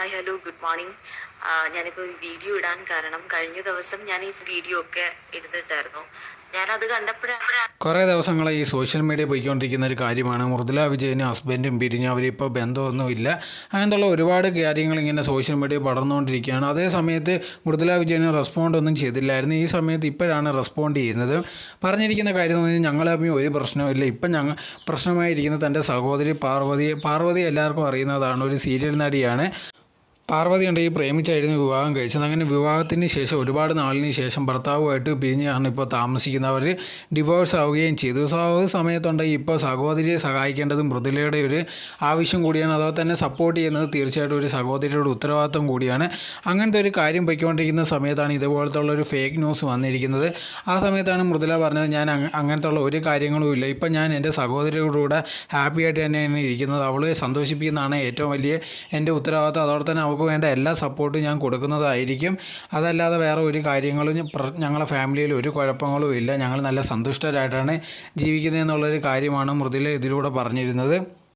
Hi hello good morning ഞാനിപ്പോൾ video ഇടാൻ കാരണം കഴിഞ്ഞ ദിവസം ഞാൻ ഈ വീഡിയോ ഒക്കെ എടുത്തിട്ടായിരുന്നു. ഞാനത് കണ്ടപ്പോഴാണ് കുറേ ദിവസങ്ങളായി ഈ സോഷ്യൽ മീഡിയ പോയിക്കൊണ്ടിരിക്കുന്ന ഒരു കാര്യമാണ്. മൃദുല വിജയനും ഹസ്ബൻഡും പിരിഞ്ഞ്. അവരിപ്പോൾ ബന്ധമൊന്നുമില്ല അങ്ങനത്തുള്ള ഒരുപാട് കാര്യങ്ങൾ ഇങ്ങനെ സോഷ്യൽ മീഡിയ പടർന്നുകൊണ്ടിരിക്കുകയാണ്. അതേ സമയത്ത് മൃദുല വിജയന് റെസ്പോണ്ട് ഒന്നും ചെയ്തില്ലായിരുന്നു. ഈ സമയത്ത് ഇപ്പോഴാണ് റെസ്പോണ്ട് ചെയ്യുന്നത്. പറഞ്ഞിരിക്കുന്ന കാര്യം എന്ന് പറഞ്ഞാൽ ഞങ്ങൾ തമ്മിൽ ഒരു പ്രശ്നവുമില്ല ഇപ്പം ഞങ്ങൾ പ്രശ്നമായിരിക്കുന്ന തന്റെ സഹോദരി പാർവതി പാർവതി എല്ലാവർക്കും അറിയുന്നതാണ്. ഒരു സീരിയൽ നടിയാണ്. പാർവതി ഉണ്ട് ഈ പ്രേമിച്ചായിരുന്നു വിവാഹം കഴിച്ചത്. അങ്ങനെ വിവാഹത്തിന് ശേഷം ഒരുപാട് നാളിന് ശേഷം ഭർത്താവുമായിട്ട് പിരിഞ്ഞാണ് ഇപ്പോൾ താമസിക്കുന്നവർ ഡിവോഴ്സ് ആവുകയും ചെയ്തു. സോ ആ ഒരു സമയത്തുണ്ട് ഇപ്പോൾ സഹോദരിയെ സഹായിക്കേണ്ടത് മൃദുലയുടെ ഒരു ആവശ്യം കൂടിയാണ്. അതുപോലെ തന്നെ സപ്പോർട്ട് ചെയ്യുന്നത് തീർച്ചയായിട്ടും ഒരു സഹോദരിയുടെ ഉത്തരവാദിത്വം കൂടിയാണ്. അങ്ങനത്തെ ഒരു കാര്യം പൊയ്ക്കൊണ്ടിരിക്കുന്ന സമയത്താണ് ഇതുപോലത്തെ ഉള്ള ഒരു ഫേക്ക് ന്യൂസ് വന്നിരിക്കുന്നത്. ആ സമയത്താണ് മൃദുല പറഞ്ഞത് ഞാൻ അങ്ങ- അങ്ങനത്തെ ഉള്ള ഒരു കാര്യങ്ങളും ഇല്ല. ഇപ്പം ഞാൻ എന്റെ സഹോദരിയുടെ കൂടെ ഹാപ്പി ആയിട്ട് തന്നെയാണ് ഇരിക്കുന്നത്. അവളെ സന്തോഷിപ്പിക്കുന്നതാണ് ഏറ്റവും വലിയ എന്റെ ഉത്തരവാദിത്വം. അതോടെ തന്നെ വേണ്ട എല്ലാ സപ്പോർട്ടും ഞാൻ കൊടുക്കുന്നതായിരിക്കും. അതല്ലാതെ വേറെ ഒരു കാര്യങ്ങളും ഞങ്ങളുടെ ഫാമിലിയിൽ ഒരു കുഴപ്പങ്ങളും ഇല്ല. ഞങ്ങൾ നല്ല സന്തുഷ്ടരായിട്ടാണ് ജീവിക്കുന്നത് എന്നുള്ളൊരു കാര്യമാണ് മൃദുല ഇതിലൂടെ പറഞ്ഞിരുന്നത്.